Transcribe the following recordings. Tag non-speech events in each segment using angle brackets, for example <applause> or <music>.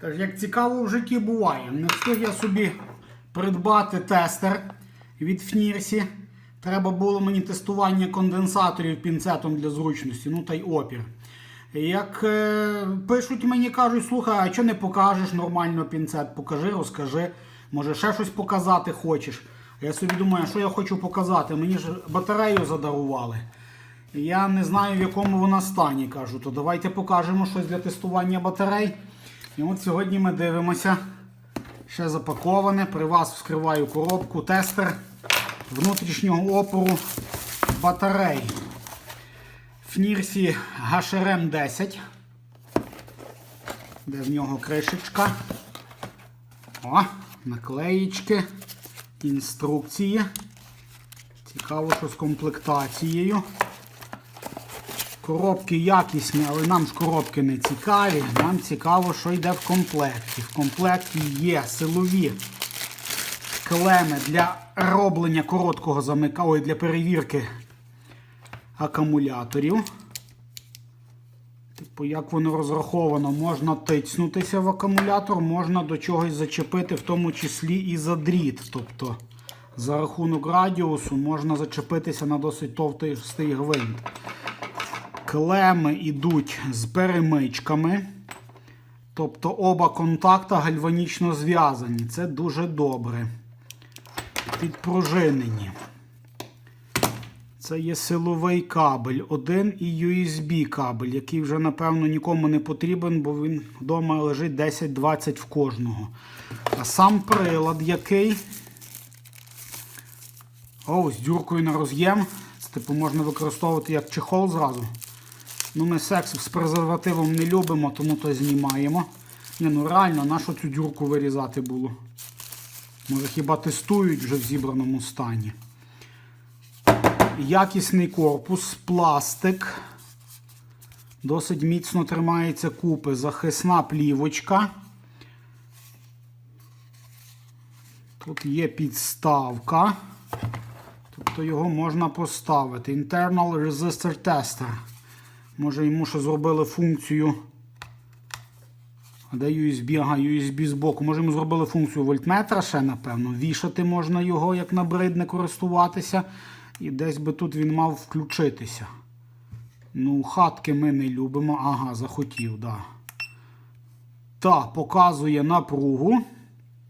Тож, як цікаво в житті буває, не встиг я собі придбати тестер від Фнірсі. Треба було мені тестування конденсаторів пінцетом для зручності, ну та й опір. Як е, пишуть мені, кажуть, слухай, а чого не покажеш нормально пінцет? Покажи, розкажи. Може ще щось показати хочеш. Я собі думаю, що я хочу показати. Мені ж батарею задарували. Я не знаю, в якому вона стані. Кажу, то давайте покажемо щось для тестування батарей. І от сьогодні ми дивимося. Ще запаковане. При вас вскриваю коробку, тестер внутрішнього опору батарей. Фнірсі HRM 10. Де в нього кришечка. О, наклеїчки, інструкції. Цікаво, що з комплектацією. Коробки якісні, але нам ж коробки не цікаві. Нам цікаво, що йде в комплекті. В комплекті є силові клеми для роблення короткого замика, ой, для перевірки акумуляторів. Типу, як воно розраховано, можна тицнутися в акумулятор, можна до чогось зачепити, в тому числі і за дріт. Тобто за рахунок радіусу можна зачепитися на досить товстий гвинт. Клеми йдуть з перемичками. Тобто оба контакта гальванічно зв'язані. Це дуже добре. Підпружинені. Це є силовий кабель, один і USB кабель, який вже, напевно, нікому не потрібен, бо він вдома лежить 10-20 в кожного. А сам прилад який. О, з дюркою на роз'єм. Це типу можна використовувати як чехол зразу. Ну, Ми секс з презервативом не любимо, тому то знімаємо. Ні, ну реально, нащо цю дюрку вирізати було? Може хіба тестують вже в зібраному стані. Якісний корпус, пластик. Досить міцно тримається купи. Захисна плівочка. Тут є підставка. Тобто його можна поставити. Internal Resistor Tester. Може йому ще зробили функцію. А де USB? Ага, USB з боку. Може йому зробили функцію вольтметра ще, напевно. Вішати можна його, як набридне користуватися. І десь би тут він мав включитися. Ну, хатки ми не любимо. Ага, захотів. Да. Так, показує напругу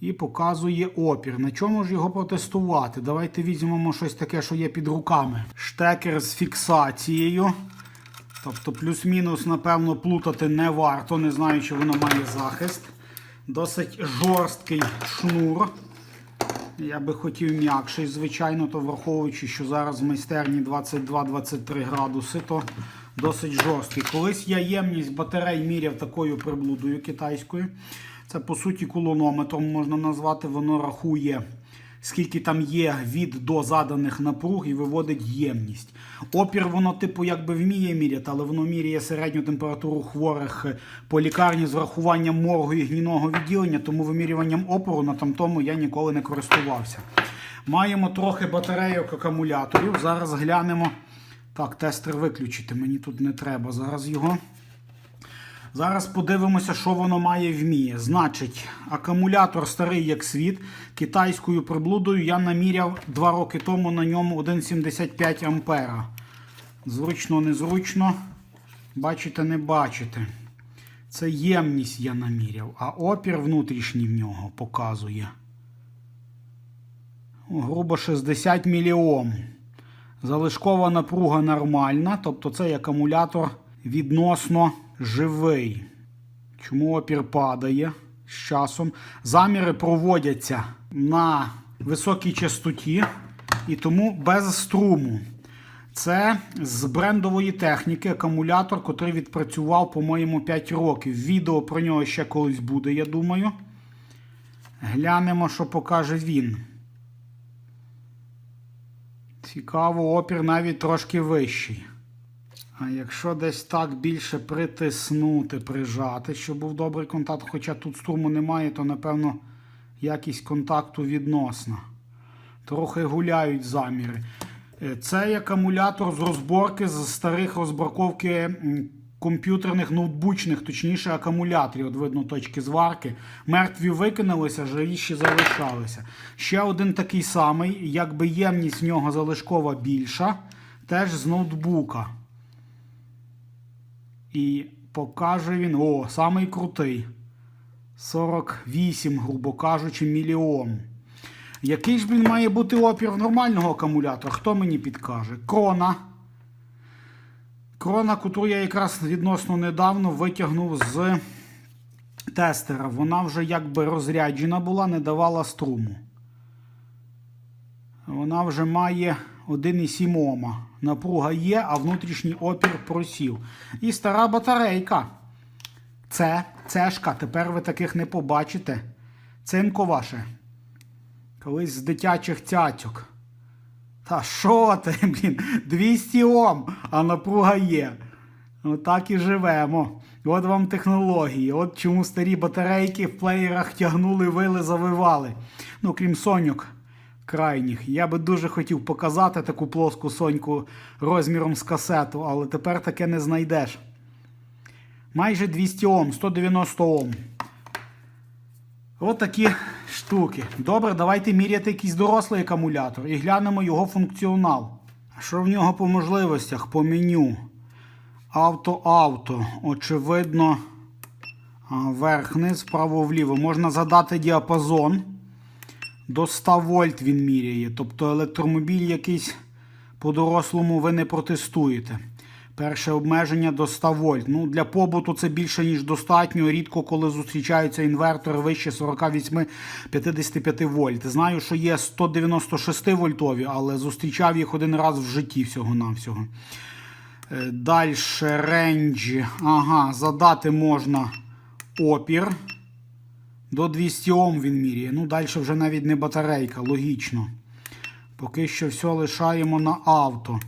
і показує опір. На чому ж його протестувати? Давайте візьмемо щось таке, що є під руками. Штекер з фіксацією. Тобто, плюс-мінус, напевно, плутати не варто, не знаю, чи воно має захист. Досить жорсткий шнур. Я би хотів м'якший, звичайно, то враховуючи, що зараз в майстерні 22-23 градуси, то досить жорсткий. Колись я ємність батарей міряв такою приблудою китайською. Це, по суті, кулонометром можна назвати, воно рахує, скільки там є від до заданих напруг і виводить ємність. Опір воно, типу, якби вміє міряти, але воно міряє середню температуру хворих по лікарні з врахуванням моргу і гнійного відділення, тому вимірюванням опору на тамтому я ніколи не користувався. Маємо трохи батарейок акумуляторів. Зараз глянемо. Так, тестер виключити, мені тут не треба зараз його. Зараз подивимося, що воно має вміє. Значить, акумулятор старий як світ. Китайською приблудою я наміряв 2 роки тому на ньому 1,75 ампера. Зручно, незручно. Бачите, не бачите. Це ємність я наміряв, а опір внутрішній в нього показує. Грубо 60 мільйом. Залишкова напруга нормальна, тобто цей акумулятор відносно живий. Чому опір падає з часом? Заміри проводяться на високій частоті і тому без струму. Це з брендової техніки акумулятор, який відпрацював, по-моєму, 5 років. Відео про нього ще колись буде, я думаю. Глянемо, що покаже він. Цікаво, опір навіть трошки вищий. А якщо десь так більше притиснути, прижати, щоб був добрий контакт, хоча тут струму немає, то напевно якість контакту відносна. Трохи гуляють заміри. Е, Цей акумулятор з розборки з старих розборковки комп'ютерних ноутбучних, точніше, акумуляторів. От видно точки зварки. Мертві викинулися, живіші залишалися. Ще один такий самий, якби ємність в нього залишкова більша, теж з ноутбука. І покаже він, о, самий крутий. 48, грубо кажучи, мільйон. Який ж він має бути опір в нормального акумулятора? Хто мені підкаже? Крона. Крона, яку я якраз відносно недавно витягнув з тестера. Вона вже якби розряджена була, не давала струму. Вона вже має 1,7 Ома. Напруга є, а внутрішній опір просів. І стара батарейка. Це, цешка, тепер ви таких не побачите. Цинко ваше. Колись з дитячих цяцьок. Та що ти, <laughs> блін, 200 Ом, а напруга є. Отак і живемо. От вам технології. От чому старі батарейки в плеєрах тягнули, вили, завивали. Ну, крім соньок крайніх. Я би дуже хотів показати таку плоску соньку розміром з касету, але тепер таке не знайдеш. Майже 200 Ом, 190 Ом. От такі штуки. Добре, давайте міряти якийсь дорослий акумулятор і глянемо його функціонал. Що в нього по можливостях? По меню. Авто-авто. Очевидно, а, вверх-вниз, вправо-вліво. Можна задати діапазон. До 100 вольт він міряє. Тобто електромобіль якийсь по-дорослому ви не протестуєте. Перше обмеження до 100 вольт. Ну, для побуту це більше, ніж достатньо. Рідко, коли зустрічаються інвертори вище 48-55 вольт. Знаю, що є 196 вольтові, але зустрічав їх один раз в житті всього-навсього. Далі ренджі. Ага, задати можна опір. До 200 Ом він міряє. Ну, далі вже навіть не батарейка, логічно. Поки що все лишаємо на авто.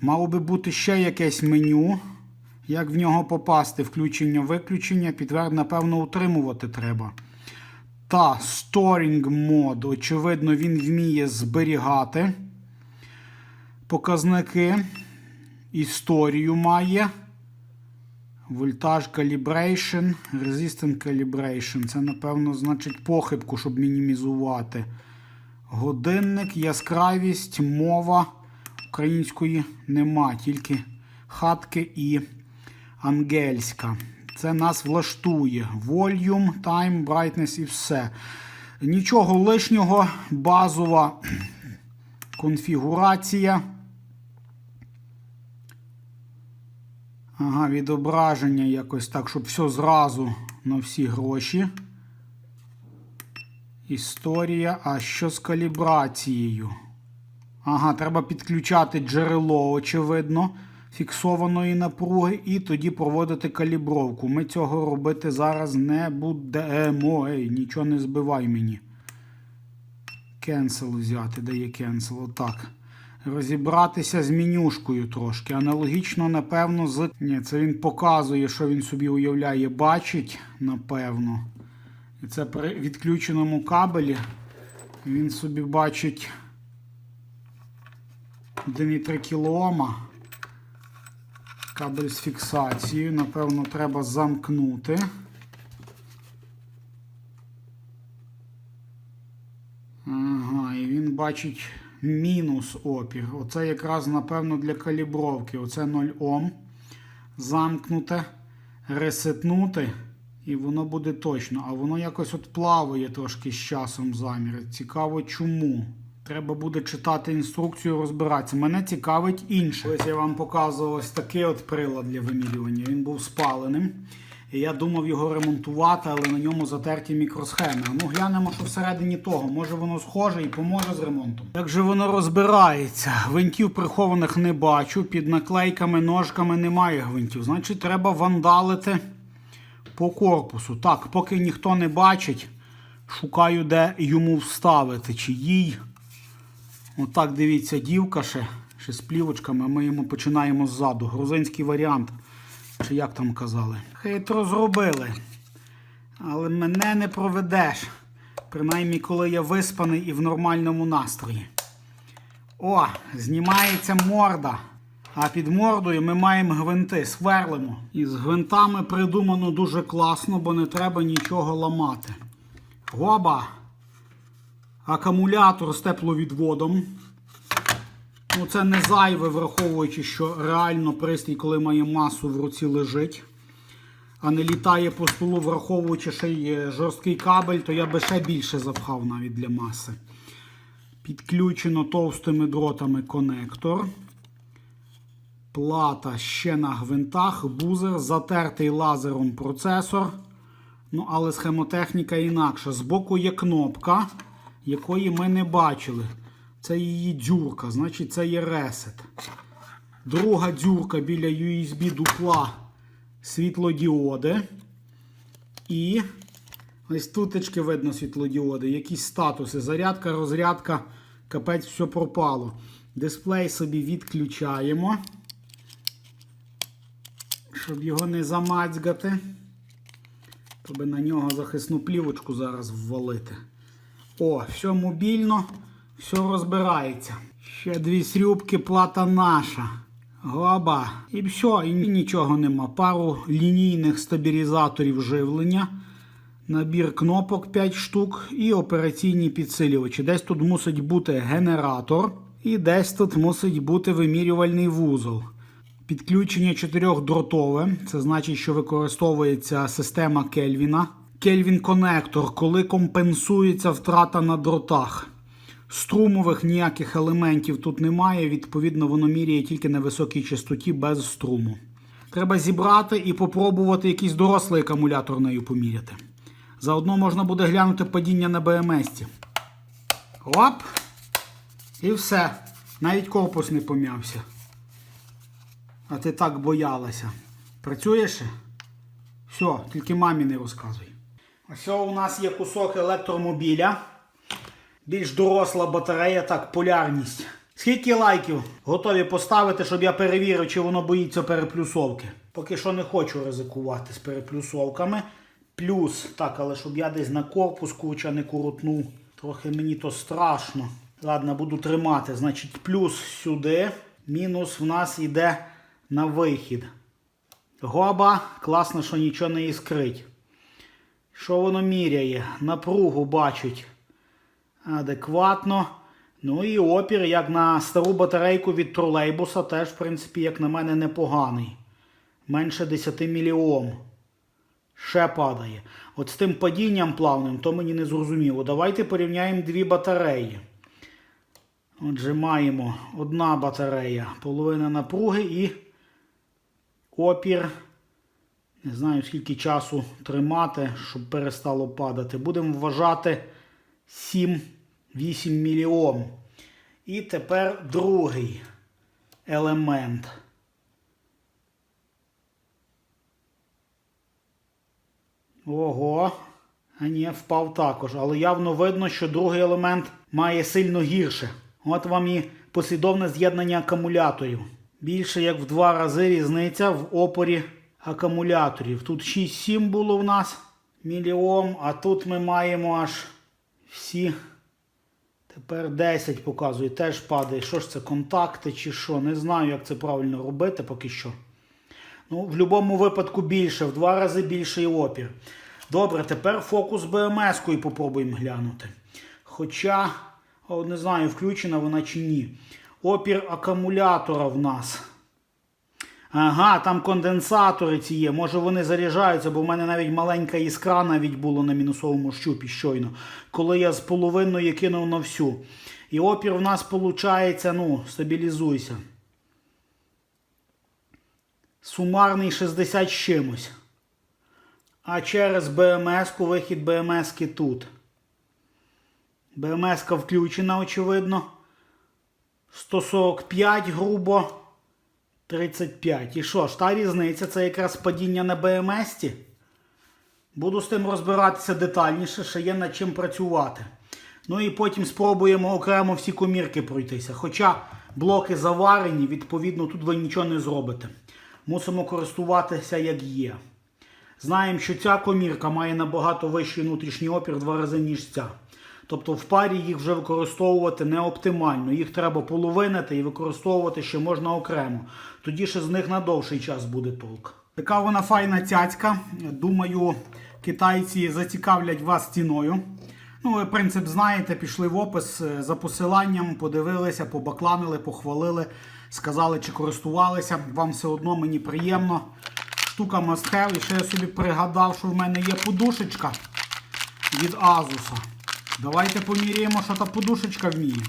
Мало би бути ще якесь меню. Як в нього попасти? Включення-виключення. Підтверд, напевно, утримувати треба. Та Storing мод. Очевидно, він вміє зберігати показники. Історію має. Вольтаж Calibration, Resistant Calibration. Це, напевно, значить похибку, щоб мінімізувати. Годинник, яскравість, мова української нема, тільки хатки і ангельська. Це нас влаштує. Volume, time, brightness і все. Нічого лишнього, базова <clears throat> конфігурація. Ага, відображення якось так, щоб все зразу на всі гроші. Історія. А що з калібрацією? Ага, треба підключати джерело, очевидно, фіксованої напруги, і тоді проводити калібровку. Ми цього робити зараз не будемо. Ей, нічого не збивай мені. Cancel взяти, де є cancel, отак. Розібратися з менюшкою трошки. Аналогічно, напевно, з. Ні, це він показує, що він собі уявляє, бачить, напевно. І це при відключеному кабелі він собі бачить 1,3 кОм. Кабель з фіксацією. Напевно, треба замкнути. Ага, і він бачить мінус опір. Оце якраз, напевно, для калібровки. Оце 0 Ом. Замкнуте, ресетнути, і воно буде точно. А воно якось от плаває трошки з часом заміри. Цікаво чому. Треба буде читати інструкцію, розбиратися. Мене цікавить інше. Ось я вам показував ось такий от прилад для вимірювання. Він був спаленим. І я думав його ремонтувати, але на ньому затерті мікросхеми. Ну, глянемо, що всередині того. Може воно схоже і поможе з ремонтом. Як же воно розбирається? Гвинтів прихованих не бачу. Під наклейками, ножками немає гвинтів. Значить, треба вандалити по корпусу. Так, поки ніхто не бачить, шукаю, де йому вставити. Чи їй. Отак, дивіться, дівка ще, ще з плівочками, ми йому починаємо ззаду. Грузинський варіант. Чи як там казали? Хитро зробили. Але мене не проведеш. Принаймні, коли я виспаний і в нормальному настрої. О, знімається морда. А під мордою ми маємо гвинти, сверлимо. І з гвинтами придумано дуже класно, бо не треба нічого ламати. Гоба. Акумулятор з тепловідводом. Ну, це не зайве, враховуючи, що реально пристрій, коли має масу в руці лежить, а не літає по столу, враховуючи ще й жорсткий кабель, то я би ще більше запхав навіть для маси. Підключено товстими дротами конектор. Плата ще на гвинтах, бузер, затертий лазером процесор. Ну, але схемотехніка інакша. Збоку є кнопка, якої ми не бачили. Це її дзюрка, значить це є ресет. Друга дзюрка біля USB дупла світлодіоди. І ось тутечки видно світлодіоди, якісь статуси. Зарядка, розрядка, капець, все пропало. Дисплей собі відключаємо, щоб його не замацьгати. Тобі на нього захисну плівочку зараз ввалити. О, все мобільно, все розбирається. Ще дві срюбки, плата наша. Гоба. І все, і нічого нема. Пару лінійних стабілізаторів живлення. Набір кнопок 5 штук і операційні підсилювачі. Десь тут мусить бути генератор, і десь тут мусить бути вимірювальний вузол. Підключення чотирьохдротове, це значить, що використовується система Кельвіна. Кельвін конектор, коли компенсується втрата на дротах. Струмових ніяких елементів тут немає, відповідно, воно міряє тільки на високій частоті без струму. Треба зібрати і попробувати якийсь дорослий акумулятор нею поміряти. Заодно можна буде глянути падіння на БМС. Оп! І все. Навіть корпус не пом'явся. А ти так боялася. Працюєш? Все, тільки мамі не розказуй. Ось у нас є кусок електромобіля. Більш доросла батарея, так, полярність. Скільки лайків готові поставити, щоб я перевірив, чи воно боїться переплюсовки? Поки що не хочу ризикувати з переплюсовками. Плюс, так, але щоб я десь на корпус куча не курутнув. Трохи мені то страшно. Ладно, буду тримати. Значить, плюс сюди, мінус в нас йде на вихід. Гоба, класно, що нічого не іскрить. Що воно міряє? Напругу бачить адекватно. Ну і опір, як на стару батарейку від тролейбуса, теж, в принципі, як на мене, непоганий. Менше 10 мільйом. Ще падає. От з тим падінням плавним, то мені не зрозуміло. Давайте порівняємо дві батареї. Отже, маємо одна батарея, половина напруги і опір. Не знаю, скільки часу тримати, щоб перестало падати. Будемо вважати 7-8 мільйом. І тепер другий елемент. Ого. А ні, впав також. Але явно видно, що другий елемент має сильно гірше. От вам і послідовне з'єднання акумуляторів. Більше як в два рази різниця в опорі акумуляторів. Тут 6-7 було в нас мільйом, а тут ми маємо аж всі. Тепер 10 показує, теж падає. Що ж це, контакти чи що? Не знаю, як це правильно робити поки що. Ну, в будь-якому випадку більше, в два рази більший опір. Добре, тепер фокус БМС-кою попробуємо глянути. Хоча, не знаю, включена вона чи ні. Опір акумулятора в нас. Ага, там конденсатори ці є. Може вони заряджаються, бо в мене навіть маленька іскра навіть було на мінусовому щупі щойно. Коли я з половиною кинув на всю. І опір в нас виходить, ну, стабілізуйся. Сумарний 60 з чимось. А через БМС-ку вихід БМС-ки тут. БМС-ка включена, очевидно. 145 грубо. 35. І що ж, та різниця це якраз падіння на БМС. Буду з тим розбиратися детальніше, ще є над чим працювати. Ну і потім спробуємо окремо всі комірки пройтися. Хоча блоки заварені, відповідно, тут ви нічого не зробите. Мусимо користуватися як є. Знаємо, що ця комірка має набагато вищий внутрішній опір два рази, ніж ця. Тобто в парі їх вже використовувати не оптимально. Їх треба половинити і використовувати ще можна окремо. Тоді ще з них на довший час буде толк. Така вона файна цяцька. Думаю, китайці зацікавлять вас ціною. Ну, ви принцип знаєте, пішли в опис е, за посиланням, подивилися, побакланили, похвалили, сказали, чи користувалися. Вам все одно мені приємно. Штука have. І ще я собі пригадав, що в мене є подушечка від Asus. Давайте поміряємо, що та подушечка вміє.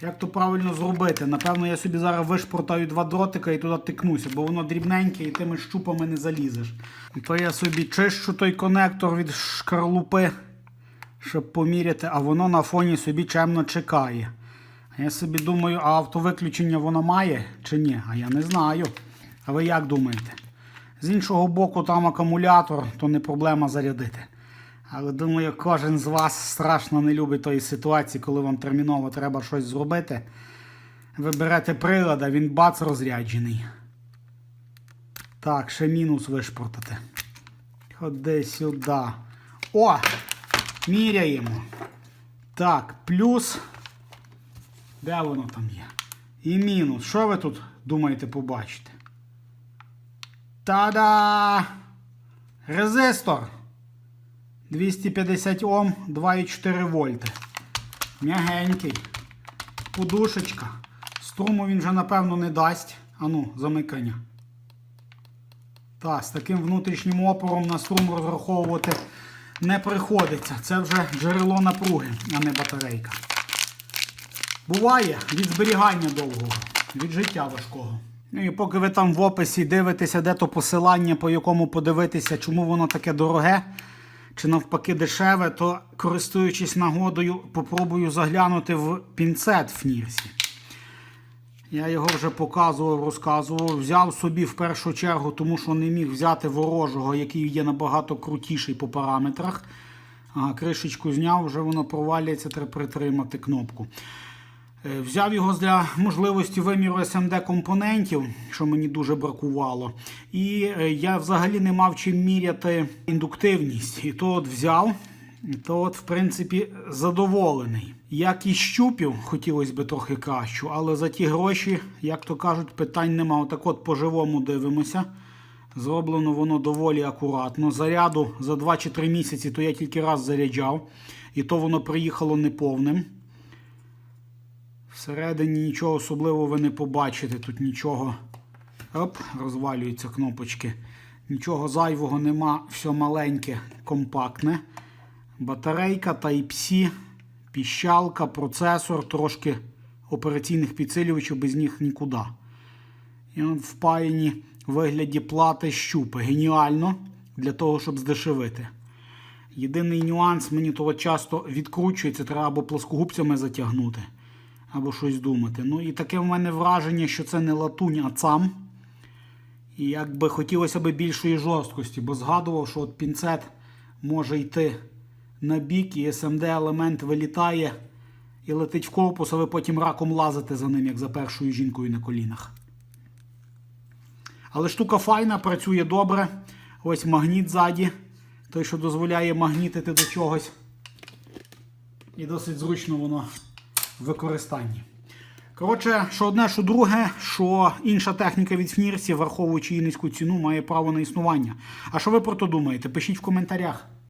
Як то правильно зробити? Напевно, я собі зараз вишпортаю два дротика і туди тикнуся, бо воно дрібненьке і тими щупами не залізеш. То я собі чищу той конектор від шкарлупи, щоб поміряти, а воно на фоні собі чемно чекає. Я собі думаю, а автовиключення воно має чи ні? А я не знаю. А ви як думаєте? З іншого боку, там акумулятор, то не проблема зарядити. Але думаю, кожен з вас страшно не любить тої ситуації, коли вам терміново треба щось зробити. Ви берете прилад, а він бац розряджений. Так, ще мінус вишпортати. Ходи сюди. О! Міряємо. Так, плюс. Де воно там є? І мінус. Що ви тут думаєте побачити? Та-да! Резистор. 250 Ом, 2,4 вольти. М'ягенький. Подушечка. Струму він вже, напевно, не дасть. Ану, замикання. Так, з таким внутрішнім опором на струм розраховувати не приходиться. Це вже джерело напруги, а не батарейка. Буває від зберігання довгого, від життя важкого. Ну і поки ви там в описі дивитеся, де то посилання, по якому подивитися, чому воно таке дороге, чи навпаки дешеве, то користуючись нагодою, попробую заглянути в пінцет в Нірсі. Я його вже показував, розказував. Взяв собі в першу чергу, тому що не міг взяти ворожого, який є набагато крутіший по параметрах. А, кришечку зняв, вже воно провалюється, треба притримати кнопку. Е, Взяв його для можливості виміру SMD компонентів, що мені дуже бракувало. І е, я взагалі не мав чим міряти індуктивність. І то от взяв, і то от, в принципі, задоволений. Як і щупів, хотілося б трохи кращу, але за ті гроші, як то кажуть, питань нема. Отак от по-живому дивимося. Зроблено воно доволі акуратно. Заряду за 2 чи 3 місяці то я тільки раз заряджав, і то воно приїхало неповним. Всередині нічого особливого ви не побачите. Тут нічого. Оп, розвалюються кнопочки. Нічого зайвого нема, все маленьке, компактне. Батарейка Type-C, піщалка, процесор, трошки операційних підсилювачів, без них нікуди. І от впаяні в вигляді плати щупи. Геніально для того, щоб здешевити. Єдиний нюанс, мені того часто відкручується, треба або плоскогубцями затягнути, або щось думати. Ну і таке в мене враження, що це не латунь, а цам. І якби хотілося б більшої жорсткості, бо згадував, що от пінцет може йти на бік, і SMD елемент вилітає і летить в корпус, а ви потім раком лазите за ним, як за першою жінкою на колінах. Але штука файна, працює добре. Ось магніт ззаді, той, що дозволяє магнітити до чогось. І досить зручно воно використанні. Коротше, що одне, що друге, що інша техніка від фнірсів, враховуючи її низьку ціну, має право на існування. А що ви про то думаєте? Пишіть в коментарях.